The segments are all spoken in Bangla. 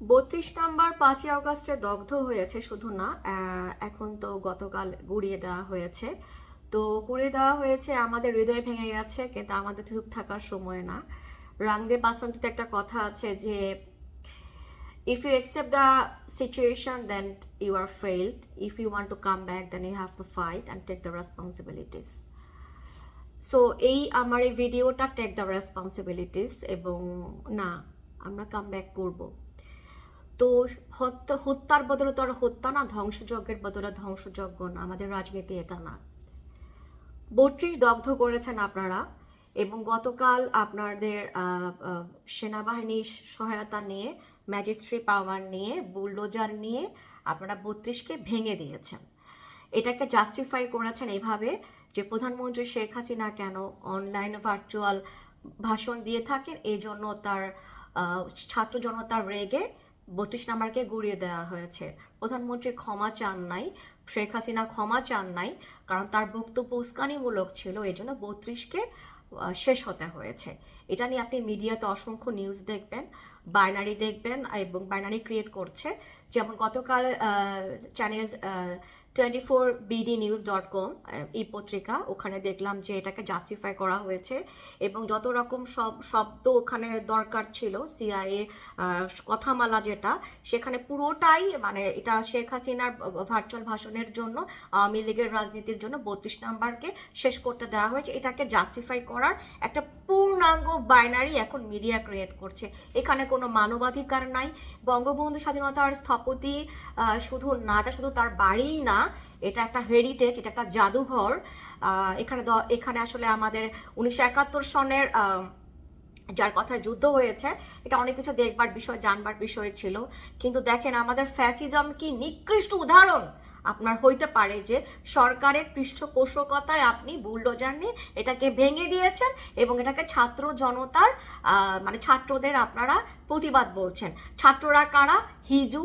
বত্রিশ নাম্বার পাঁচই আগস্টে দগ্ধ হয়েছে শুধু না এখন তো গতকাল গুড়িয়ে দেওয়া হয়েছে। তো গুড়িয়ে দেওয়া হয়েছে, আমাদের হৃদয় ভেঙে গেছে, কিন্তু আমাদের চুপ থাকার সময় না। রাংদে বাসন্তীতে একটা কথা আছে যে, if you accept the situation, then you are failed. If you want to come back, then you have to fight and take the responsibilities. So এই আমার এই ভিডিওটা টেক দ্য রেসপন্সিবিলিটিস এবং, না, আমরা কাম ব্যাক করব। তো হত্যা, হত্যার বদলে তো আর হত্যা না, ধ্বংসযজ্ঞের বদলে ধ্বংসযজ্ঞ না। আমাদের রাজনীতি এটা না। বত্রিশ দগ্ধ করেছেন আপনারা এবং গতকাল আপনাদের সেনাবাহিনীর সহায়তা নিয়ে ম্যাজিস্ট্রি পাওয়ার নিয়ে, বুলডোজার নিয়ে আপনারা বত্রিশকে ভেঙে দিয়েছেন। এটাকে জাস্টিফাই করেছেন এইভাবে যে প্রধানমন্ত্রী শেখ হাসিনা কেন অনলাইন ভার্চুয়াল ভাষণ দিয়ে থাকেন এই জন্য তার ছাত্র জনতার রেগে বত্রিশ নাম্বারকে গুড়িয়ে দেওয়া হয়েছে। প্রধানমন্ত্রী ক্ষমা চান নাই, শেখ হাসিনা ক্ষমা চান নাই, কারণ তার বক্তব্য উস্কানিমূলক ছিল এই জন্য বত্রিশকে শেষ হতে হয়েছে। এটা নিয়ে আপনি মিডিয়াতে অসংখ্য নিউজ দেখবেন বাইনারি দেখবেন, এবং বাইনারি ক্রিয়েট করছে। যেমন গতকাল channel twenty four BD news dot com এই পত্রিকা, ওখানে দেখলাম যে এটাকে জাস্টিফাই করা হয়েছে এবং যত রকম সব, শব্দ ওখানে দরকার ছিল সিআইএ কথামালা যেটা, সেখানে পুরোটাই মানে এটা শেখ হাসিনার ভার্চুয়াল ভাষণের জন্য, আওয়ামী লীগের রাজনীতির জন্য বত্রিশ নাম্বারকে শেষ করতে দেওয়া হয়েছে। এটাকে জাস্টিফাই করার একটা পূর্ণাঙ্গ বাইনারি এখন মিডিয়া ক্রিয়েট করছে। এখানে কোনো মানবাধিকার নাই, বঙ্গবন্ধু স্বাধীনতার স্থপতি শুধু নাটা শুধু তার বাড়িই না, এটা একটা হেরিটেজ এটা একটা জাদুঘর। এখানে এখানে আসলে আমাদের উনিশশো একাত্তর সনের যার কথা যুদ্ধ হয়েছে, এটা অনেক কিছু দেখবার বিষয়, জানবার বিষয় ছিল। কিন্তু দেখেন, আমাদের ফ্যাসিজম কি নিকৃষ্ট উদাহরণ! আপনার হইতে পারে যে সরকারের পৃষ্ঠপোষকতায় আপনি বুলডোজার নিয়ে এটাকে ভেঙে দিয়েছেন এবং এটাকে ছাত্র জনতার মানে ছাত্রদের আপনারা প্রতিবাদ বলছেন। ছাত্ররা কারা? হিজু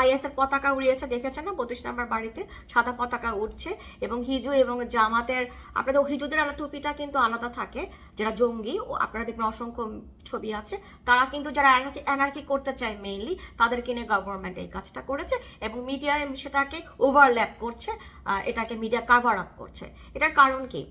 আইএস এর পতাকা উড়িয়েছে, দেখেছেন না? বত্রিশ নম্বর বাড়িতে সাদা পতাকা উঠছে এবং হিজু এবং জামাতের, আপনাদের হিজুদের আলাদা টুপিটা কিন্তু আলাদা থাকে। যারা জঙ্গি, ও আপনারা দেখবেন অসংখ্য ছবি আছে। তারা কিন্তু যারা অ্যানার্কি করতে চায় মেইনলি তাদেরকে নিয়ে গভর্নমেন্ট এই কাজটা করেছে এবং মিডিয়া সেটাকে ওভারল্যাপ করছে এটাকে মিডিয়া কাভার আপ করছে। এটার কারণ কি?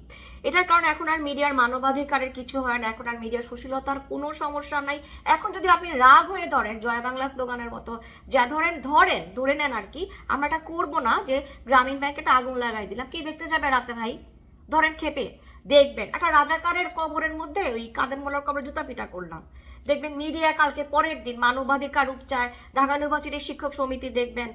এটার কারণ এখন আর মিডিয়ার মানবাধিকারের কিছু হয় না, এখন আর মিডিয়ার সুশীলতার কোনো সমস্যা নাই। এখন যদি আপনি রাগ হয়ে ধরেন, জয় বাংলা স্লোগানের মতো, যা ধরেন ধরেন, ধরে নেন আর কি, আমরা এটা করব না যে গ্রামীণ ব্যাংকে আগুন লাগাই দিলাম। কি দেখতে যাবে রাতে ভাই? ধরেন খেপে। দেখবেন। একটা রাজাকারের কবরের মধ্যে ওই কাদের মোলার কবরে জুতা পিটা করলাম। দেখবেন মিডিয়া কালকে পরের দিন মানবাধিকার উপচায় ঢাকা ইউনিভার্সিটির শিক্ষক সমিতি দেখবেন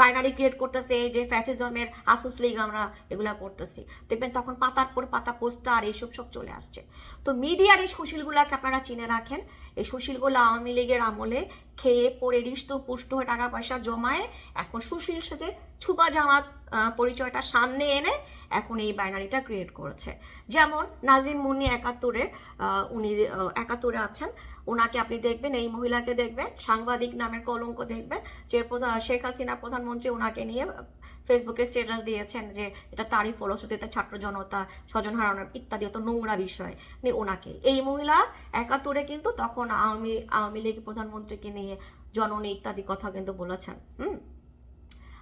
বাইনারি ক্রিয়েট করতেছে, এই যে ফ্যাসিজমের আসুস লিগ আমরা এগুলা করতেছি। দেখবেন তখন পাতার পর পাতা পোস্টার এইসব সব চলে আসছে। তো মিডিয়ার এই সুশীলগুলাকে আপনারা চিনে রাখেন। এই সুশীলগুলো আওয়ামী লীগের আমলে খেয়ে পরে হৃষ্ট, পুষ্ট হয়ে টাকা পয়সা জমায়ে, এখন সুশীল সেজে ছুপা জামাত পরিচয়টা সামনে এনে এখন এই বাইনারিটা ক্রিয়েট করেছে। যেমন নাজিম মুন্নি একাত্তরের উনি একাত্তরে আছেন। ওনাকে আপনি দেখবেন, এই মহিলাকে দেখবেন, সাংবাদিক নামের কলঙ্ক দেখবেন, যে প্রধান, শেখ হাসিনা প্রধানমন্ত্রী ওনাকে নিয়ে ফেসবুকে স্ট্যাটাস দিয়েছেন যে এটা তারই ফলশ্রুতিতে ছাত্র জনতা, স্বজন হারানোর ইত্যাদি অত নোংরা বিষয় নিয়ে ওনাকে। এই মহিলা একাত্তরে কিন্তু তখন আওয়ামী আওয়ামী লীগ প্রধানমন্ত্রীকে নিয়ে জননী ইত্যাদি কথা কিন্তু বলেছেন। হুম?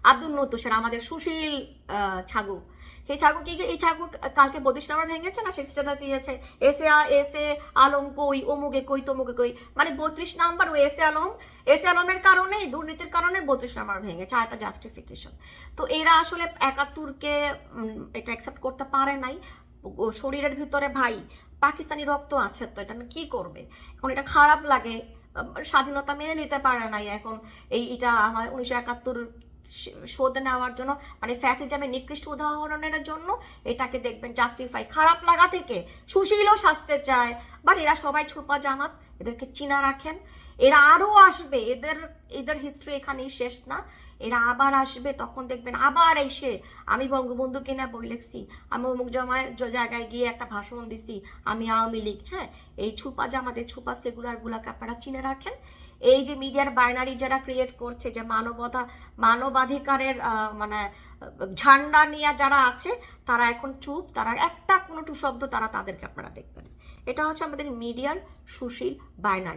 আব্দুল নতুসের আমাদের সুশীল ছাগু। সেই ছাগু কি, এই ছাগু কালকে বত্রিশ নাম্বার ভেঙেছে না? সেই স্ট্যাটাস দিয়েছে। এসে আ- এসে আলম কই, অমুকে কই, তমুকে কই। মানে বত্রিশ নাম্বার ও এসে আলম, এসে আলমের কারণে দুর্নীতির কারণে বত্রিশ নাম্বার ভেঙেছে, আর একটা জাস্টিফিকেশন তো এরা আসলে একাত্তরকে এটা অ্যাকসেপ্ট করতে পারে নাই। শরীরের ভিতরে ভাই, পাকিস্তানি রক্ত আছে তো, এটা কি করবে? এখন এটা খারাপ লাগে স্বাধীনতা মেনে নিতে পারে নাই। এখন এই, এটা আমার উনিশশো একাত্তর শোধ নেওয়ার জন্য মানে ফ্যাসিজমের নিকৃষ্ট উদাহরণের জন্য এটাকে দেখবেন জাস্টিফাই খারাপ লাগা থেকে সুশীলও শাস্তে চায়। বাট এরা সবাই ছোপা জামাত এদেরকে চিনা রাখেন। এরা আরও আসবে, এদের এদের হিস্ট্রি এখানেই শেষ না। এরা আবার আসবে, তখন দেখবেন আবার এসে আমি বঙ্গবন্ধুকে না বই লিখছি, আমি অমুক জমায় জায়গায় গিয়ে একটা ভাষণ দিছি, আমি আওয়ামী লীগ হ্যাঁ? এই ছুপা জামাতের ছুপা সেগুলারগুলাকে আপনারা চিনে রাখেন। এই যে মিডিয়ার বাইনারি যারা ক্রিয়েট করছে, যে মানবতা, মানবাধিকারের মানে ঝান্ডা নিয়ে যারা আছে, তারা এখন চুপ, তারা একটা কোনো টু শব্দ তারা তাদেরকে আপনারা দেখবেন। এটা হচ্ছে আমাদের মিডিয়ার সুশীল বাইনারি।